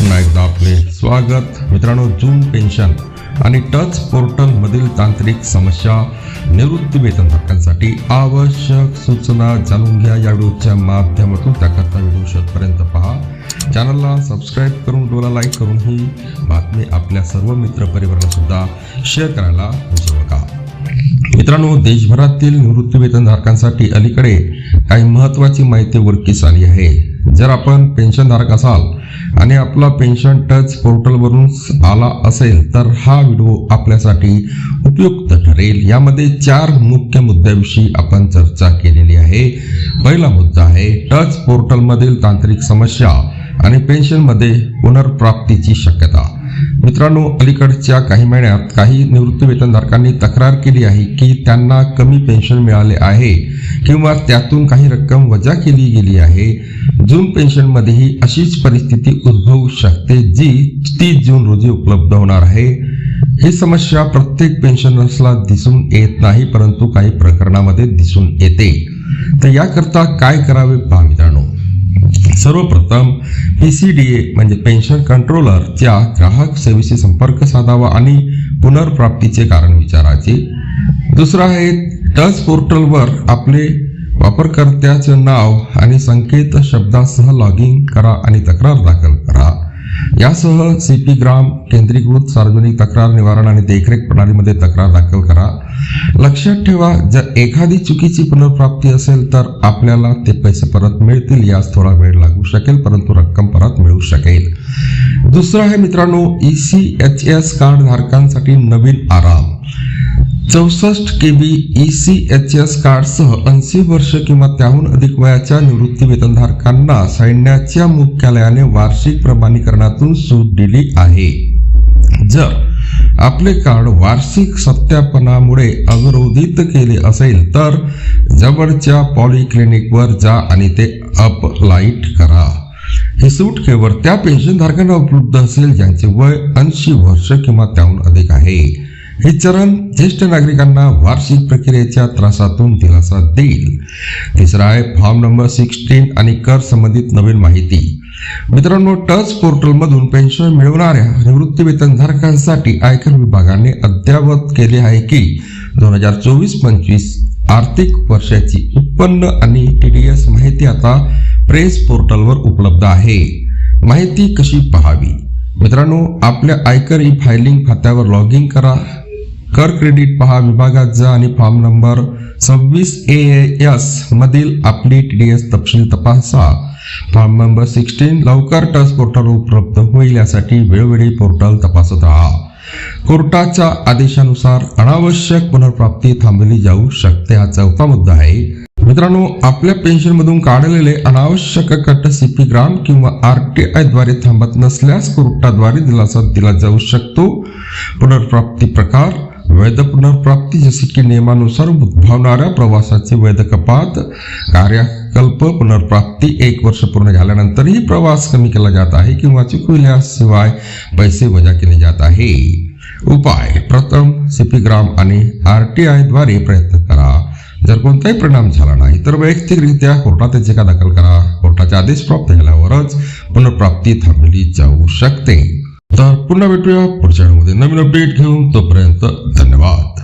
पुन्हा एकदा आपले स्वागत. मित्रांनो जून पेन्शन आणि टच पोर्टल मधील तांत्रिक समस्या निवृत्ती वेतनधारकांसाठी आवश्यक सूचना जाणून घ्या. या व्हिडिओच्या माध्यमातून त्याकरता व्हिडिओ शेवटपर्यंत पहा. चॅनलला सबस्क्राईब करून व्हिडिओला लाईक करून ही बातमी आपल्या सर्व मित्र परिवाराला सुद्धा शेअर करायला विसरू नका. मित्रांनो देशभरातील निवृत्ती वेतनधारकांसाठी अलीकडे काही महत्त्वाची माहिती उघडकीस आली आहे. जर आपण पेन्शनधारक असाल आणि आपला पेन्शन टच पोर्टलवरून आला असेल तर हा व्हिडिओ आपल्यासाठी उपयुक्त ठरेल. यामध्ये चार मुख्य मुद्द्याविषयी आपण चर्चा केलेली आहे. पहिला मुद्दा आहे टच पोर्टलमधील तांत्रिक समस्या आणि पेन्शनमध्ये पुनर्प्राप्तीची शक्यता. मित्रांनो अलीकडच्या काही महिन्यात काही निवृत्तीवेतनधारकांनी तक्रार केली आहे की त्यांना कमी पेन्शन मिळाले आहे किंवा त्यातून काही रक्कम वजा केली गेली आहे. जून पेन्शनमध्येही अशीच परिस्थिती उद्भवू शकते जी तीस जून रोजी उपलब्ध होणार आहे. ही समस्या प्रत्येक पेन्शनर्सला दिसून येत नाही परंतु काही प्रकरणामध्ये दिसून येते. तर याकरता काय करावे पहा मित्रांनो? सर्वप्रथम पी सी डी ए म्हणजे पेन्शन कंट्रोलरच्या ग्राहक सेवेशी संपर्क साधावा आणि पुनर्प्राप्तीचे कारण विचारायचे दुसरं आहे टच पोर्टलवर आपले वापरकर्त्याचं नाव आणि संकेत शब्दासह लॉग इन करा आणि तक्रार दाखल करा. यासह सी पी ग्राम केंद्रीकृत सार्वजनिक तक्रार निवारण आणि देखरेख प्रणालीमध्ये तक्रार दाखल करा. लक्षात ठेवा जर एखादी चुकीची पुनर्प्राप्ती असेल तर आपल्याला ते पैसे परत मिळतील यास थोडा वेळ लागू शकेल परंतु रक्कम परत मिळू शकेल. दुसरं आहे मित्रांनो E C H S card धारकांसाठी नवीन आराम. चौसष्ट K B E C H S कार्डसह ऐंशी वर्ष किंवा त्याहून अधिक वयाच्या निवृत्ती वेतनधारकांना सैन्याच्या मुख्यालयाने वार्षिक प्रमाणीकरणातून सूट दिली आहे. जर आपले कार्ड वार्षिक सत्यापनामुळे अवरोधित केले असेल तर जवळच्या पॉलिक्लिनिकवर जा आणि ते अपलाईट करा. ही सूट केवळ त्या पेन्शनधारकांना उपलब्ध असेल ज्यांचे वय ऐंशी वर्ष किंवा त्याहून अधिक आहे. हे चरण ज्येष्ठ नागरिकांना वार्षिक प्रक्रियेच्या त्रासातून दिलासा देईल. तिसरा आहे फॉर्म नंबर सिक्स्टीन आणि कर संबंधित नवीन माहिती. मित्रांनो टच पोर्टलमधून पेन्शन मिळवणाऱ्या निवृत्ती वेतनधारकांसाठी आयकर विभागाने अद्ययावत केले आहे की दोन हजार चोवीस पंचवीस आर्थिक वर्षाची उत्पन्न आणि टी डी एस माहिती आता प्रेस पोर्टलवर उपलब्ध आहे. माहिती कशी पहावी? मित्रांनो आपल्या आयकर ई फायलिंग खात्यावर लॉग इन करा. कर क्रेडिट पहा विभागात जा आणि फॉर्म नंबर सव्वीस ए एस मधील आपली टी डी एस तपशील तपासा. फॉर्म नंबर सिक्स्टीन लवकर टच पोर्टल उपलब्ध होईल यासाठी वेळोवेळी पोर्टल तपासत राहा. कोर्टाच्या आदेशानुसार अनावश्यक पुनर्प्राप्ती थांबवली जाऊ शकते हा चौथा मुद्दा आहे. मित्रांनो आपल्या पेन्शन मधून काढलेले अनावश्यक कट सीपी ग्राम किंवा आर टी आयद्वारे थांबत नसल्यास कोर्टाद्वारे दिलासा दिला जाऊ शकतो. पुनर्प्राप्ती प्रकार वैध पुनर्प्राप्ती जसे की नियमानुसार उद्भवणाऱ्या प्रवासाचे वैध कपात कार्यकल्प पुनर्प्राप्ती एक वर्ष पूर्ण झाल्यानंतरही प्रवास कमी केला जात आहे किंवा चुकविल्याशिवाय पैसे वजा केले जात आहे. उपाय प्रथम सीपी ग्राम आणि आर टी आयद्वारे प्रयत्न करा. जर कोणताही परिणाम झाला नाही तर वैयक्तिकरित्या कोर्टात याचिका दाखल करा. कोर्टाचे आदेश प्राप्त झाल्यावरच पुनर्प्राप्ती थांबवली जाऊ शकते. तर पुन्हा भेटूया पुढच्या नवीन अपडेट घेऊन तोपर्यंत धन्यवाद.